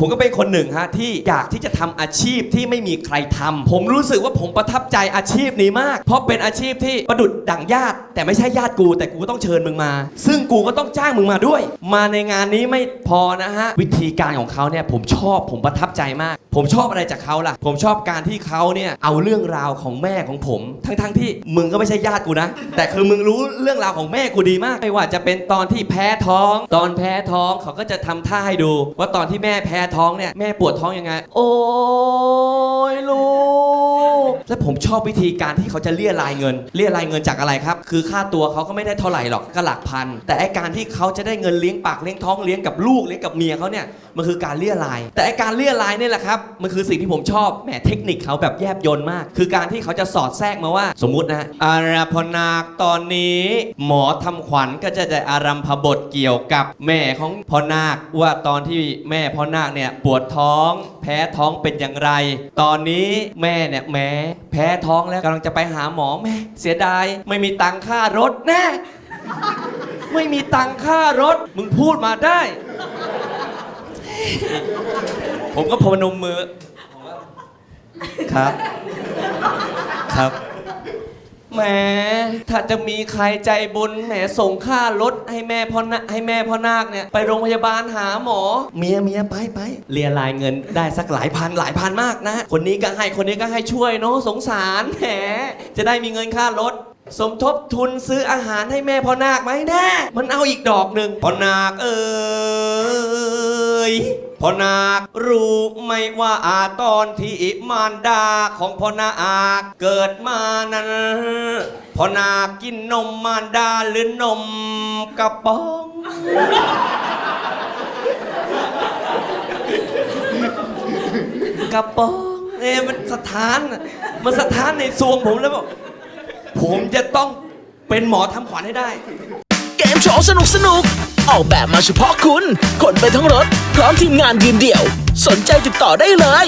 ผมก็เป็นคนหนึ่งฮะที่อยากที่จะทำอาชีพที่ไม่มีใครทำผมรู้สึกว่าผมประทับใจอาชีพนี้มาก เพราะเป็นอาชีพที่ประดุดดั่งญาติ แต่ไม่ใช่ญาติกู แต่กูก็ต้องเชิญมึงมา ซึ่งกูก็ต้องจ้างมึงมาด้วย มาในงานนี้ไม่พอนะฮะวิธีการของเขาเนี่ยผมชอบผมประทับใจมาก ผมชอบอะไรจากเขาล่ะ ผมชอบการที่เขาเนี่ยเอาเรื่องราวของแม่ของผม ทั้งๆที่มึงก็ไม่ใช่ญาติกูนะ แต่คือมึงรู้เรื่องราวของแม่กูดีมาก ไม่ว่าจะเป็นตอนที่แพ้ท้อง ตอนแพ้ท้องเขาก็จะทำท่าให้ดู ว่าตอนที่แม่แพ้ท้องเนี่ยแม่ปวดท้องยังไง โอ้ยลูก และผมชอบวิธีการที่เขาจะเลี่ยรายเงิน เลี่ยรายเงินจากอะไรครับ คือค่าตัวเขาก็ไม่ได้เท่าไหร่หรอกก็หลักพัน แต่ไอการที่เขาจะได้เงินเลี้ยงปากเลี้ยงท้องเลี้ยงกับลูกเลี้ยงกับเมียเขาเนี่ยมันคือการเลี่ยราย แต่ไอการเลี่ยรายนี่แหละครับมันคือสิ่งที่ผมชอบแหมเทคนิคเขาแบบแยบยลมาก คือการที่เขาจะสอดแทรกมาว่า สมมุตินะอาราพนาคตอนนี้ หมอทำขวัญก็จะได้อารัมพบทเกี่ยวกับแม่ของพ่อนาคว่าตอนที่แม่พ่อนาคเนี่ยปวดท้อง แพ้ท้องเป็นอย่างไร ตอนนี้แม่เนี่ยแม้แพ้ท้องแล้วกำลังจะไปหาหมอแม่เสียดาย ไม่มีตังค่ารถแน่ไม่มีตังค่ารถ มึงพูดมาได้ ผมก็พนมมือ ครับ ครับ แหมถ้าจะมีใครใจบุญแหมส่งค่ารถให้แม่พ่อนาให้แม่พ่อนาคเนี่ยไปโรงพยาบาลหาหมอ เมียเมียไปไปเรียรายเงินได้สักหลายพันหลายพันมากนะ คนนี้ก็ให้คนนี้ก็ให้ช่วยเนาะสงสารแหมจะได้มีเงินค่ารถ สมทบทุนซื้ออาหารให้แม่พ่อนาคไหมแน่มันเอาอีกดอกหนึ่งพ่อนาคเอ้ยพ่อนาครู้ไหมว่าอาตอนที่มารดาของพ่อนาคเกิดมานั้น พอนากินนมมารดาหรือนมกระป๋อง กระป๋องเอ้มันสถานอะมันสถานในซวงผมแล้วบอกผมจะต้องเป็นหมอทำขวัญให้ได้ เกมโชว์สนุกสนุกๆออกแบบมาเฉพาะคุณ คนไปทั้งรถ พร้อมทีมงานยืนเดี่ยว สนใจติดต่อได้เลย